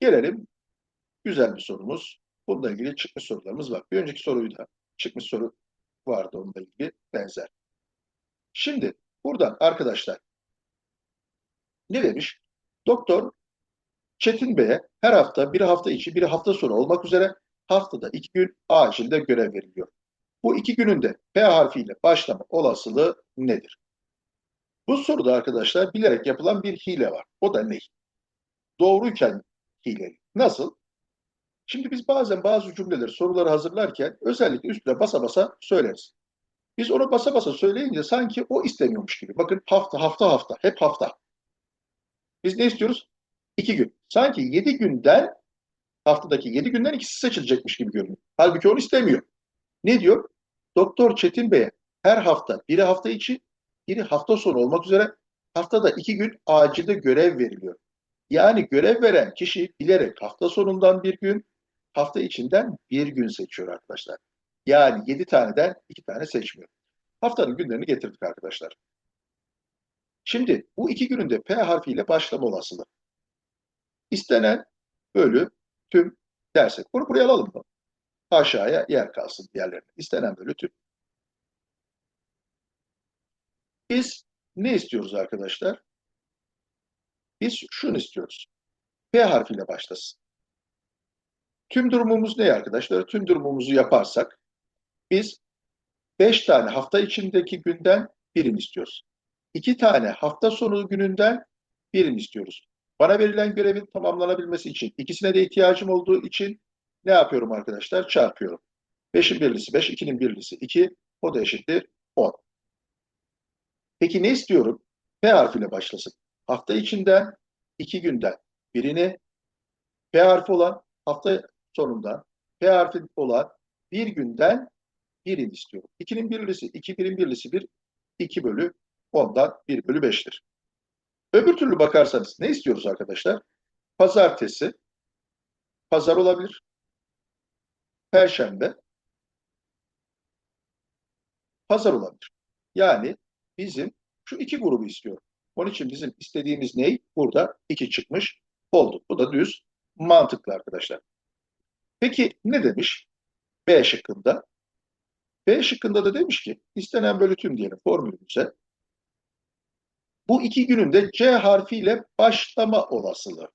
Gelelim güzel bir sorumuz. Bununla ilgili çıkmış sorularımız var. Bir önceki soruyu da çıkmış soru vardı onunla ilgili benzer. Şimdi buradan arkadaşlar ne demiş? Doktor Çetin Bey'e her hafta bir hafta içi bir hafta sonu olmak üzere haftada iki gün acilde görev veriliyor. Bu iki gününde P harfiyle başlama olasılığı nedir? Bu soruda arkadaşlar bilerek yapılan bir hile var. O da ne? Doğruyken hileli. Nasıl? Şimdi biz bazen bazı cümleleri, soruları hazırlarken özellikle üstüne basa basa söyleriz. Biz onu basa basa söyleyince sanki o istemiyormuş gibi. Bakın hafta, hafta, hafta, hep hafta. Biz ne istiyoruz? İki gün. Sanki yedi günden, haftadaki yedi günden ikisi seçilecekmiş gibi görünüyor. Halbuki onu istemiyor. Ne diyor? Doktor Çetin Bey'e her hafta, biri hafta içi, biri hafta sonu olmak üzere haftada iki gün acilde görev veriliyor. Yani görev veren kişi bilerek hafta sonundan bir gün, hafta içinden bir gün seçiyor arkadaşlar. Yani yedi taneden iki tane seçmiyor. Haftanın günlerini getirdik arkadaşlar. Şimdi bu iki günün de P harfiyle başlama olasılığı. İstenen bölü tüm dersek. Bunu buraya alalım mı? Aşağıya yer kalsın diğerlerine. İstenen bölü tüm. Biz ne istiyoruz arkadaşlar? Biz şunu istiyoruz. P harfiyle başlasın. Tüm durumumuz ne arkadaşlar? Tüm durumumuzu yaparsak biz 5 tane hafta içindeki günden birini istiyoruz. 2 tane hafta sonu gününden birini istiyoruz. Bana verilen görevin tamamlanabilmesi için ikisine de ihtiyacım olduğu için ne yapıyorum arkadaşlar? Çarpıyorum. 5'in birlisi 5, 2'nin birlisi 2, o da eşittir 10. Peki ne istiyorum? P harfiyle başlasın. Hafta içinden 2 günden birini P harfi olan hafta sonunda P harfi olan bir günden birini istiyorum. 2'nin birlisi 2, 1'in birlisi 1, 2 bölü 10'dan 1 bölü 5'tir. Öbür türlü bakarsanız ne istiyoruz arkadaşlar? Pazartesi, pazar olabilir. Perşembe, pazar olabilir. Yani bizim şu iki grubu istiyorum. Onun için bizim istediğimiz ney? Burada iki çıkmış oldu. Bu da düz mantıklı arkadaşlar. Peki ne demiş? B şıkkında. B şıkkında da demiş ki istenen bölü tüm diyelim formülümüze. Bu iki günün de C harfiyle başlama olasılığı.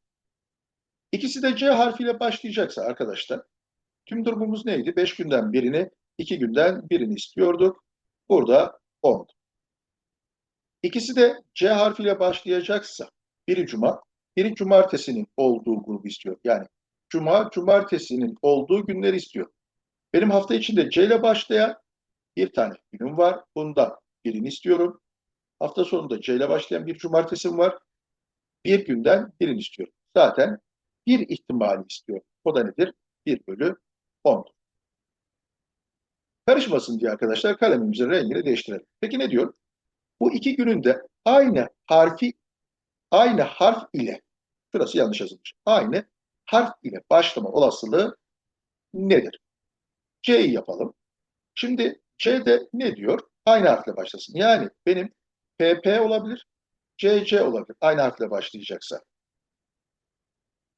İkisi de C harfiyle başlayacaksa arkadaşlar tüm durumumuz neydi? 5 günden birini, 2 günden birini istiyorduk. Burada 10. İkisi de C harfiyle başlayacaksa biri cuma, biri cumartesinin olduğu grubu istiyor. Yani cuma, cumartesinin olduğu günleri istiyor. Benim hafta içinde C ile başlayan bir tane günüm var. Bundan birini istiyorum. Hafta sonunda C ile başlayan bir cumartesim var. Bir günden birini istiyorum. Zaten bir ihtimali istiyor. O da nedir? 1 bölü 10. Karışmasın diye arkadaşlar kalemimizin rengini değiştirelim. Peki ne diyor? Bu iki günün de aynı harfi aynı harf ile şurası yanlış yazılmış. Aynı harf ile başlama olasılığı nedir? C'yi yapalım. Şimdi C'de ne diyor? Aynı harfle başlasın. Yani benim PP olabilir, CC olabilir. Aynı harfle başlayacaksa.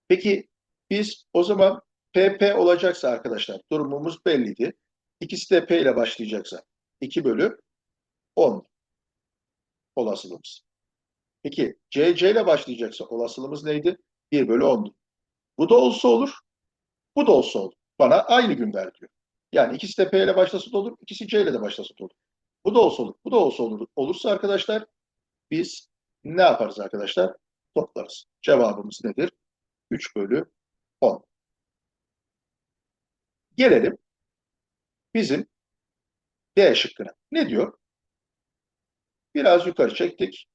Peki biz o zaman PP olacaksa arkadaşlar durumumuz belliydi. İkisi de P ile başlayacaksa 2 bölü 10 olasılığımız. Peki CC ile başlayacaksa olasılığımız neydi? 1 bölü 10'du. Bu da olsa olur, bu da olsa olur. Bana aynı gün ver diyor. Yani ikisi de P ile başlasa da olur, ikisi C ile de başlasa da olur. Bu da olsa olur, bu da olsa olur. Olursa arkadaşlar biz ne yaparız arkadaşlar? Toplarız. Cevabımız nedir? 3 bölü 10. Gelelim bizim D şıkkına. Ne diyor? Biraz yukarı çektik.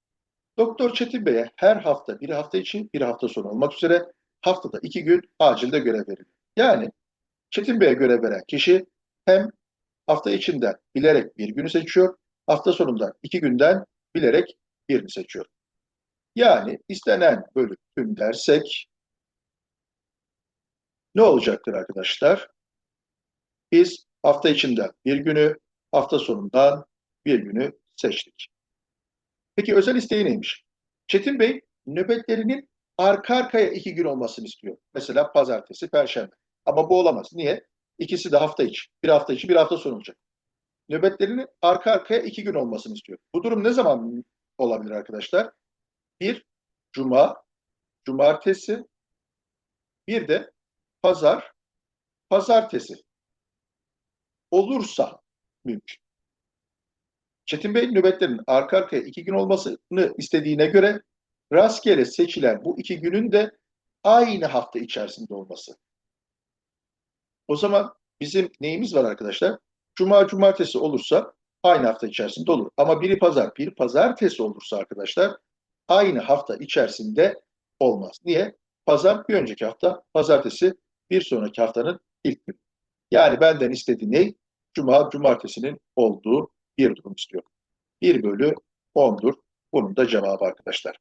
Doktor Çetin Bey'e her hafta, bir hafta için bir hafta sonu olmak üzere haftada iki gün acilde görev veriliyor. Yani Çetin Bey'e görev veren kişi hem hafta içinden bilerek bir günü seçiyor, hafta sonunda iki günden bilerek birini seçiyor. Yani istenen bölü tüm dersek ne olacaktır arkadaşlar? Biz hafta içinden bir günü, hafta sonundan bir günü seçtik. Peki özel isteği neymiş? Çetin Bey nöbetlerinin arka arkaya iki gün olmasını istiyor. Mesela pazartesi, perşembe. Ama bu olamaz. Niye? İkisi de hafta içi. Bir hafta içi, bir hafta sonu olacak. Nöbetlerinin arka arkaya iki gün olmasını istiyor. Bu durum ne zaman olabilir arkadaşlar? Bir, cuma, cumartesi, bir de pazar, pazartesi. Olursa mümkün. Çetin Bey nöbetlerin arka arkaya iki gün olmasını istediğine göre rastgele seçilen bu iki günün de aynı hafta içerisinde olması. O zaman bizim neyimiz var arkadaşlar? Cuma, cumartesi olursa aynı hafta içerisinde olur. Ama biri pazar, bir pazartesi olursa arkadaşlar aynı hafta içerisinde olmaz. Niye? Pazar bir önceki hafta, pazartesi bir sonraki haftanın ilk günü. Yani benden istediği ne? Cuma, cumartesinin olduğu bir durum istiyor. 1 bölü 10'dur. Bunun da cevabı arkadaşlar.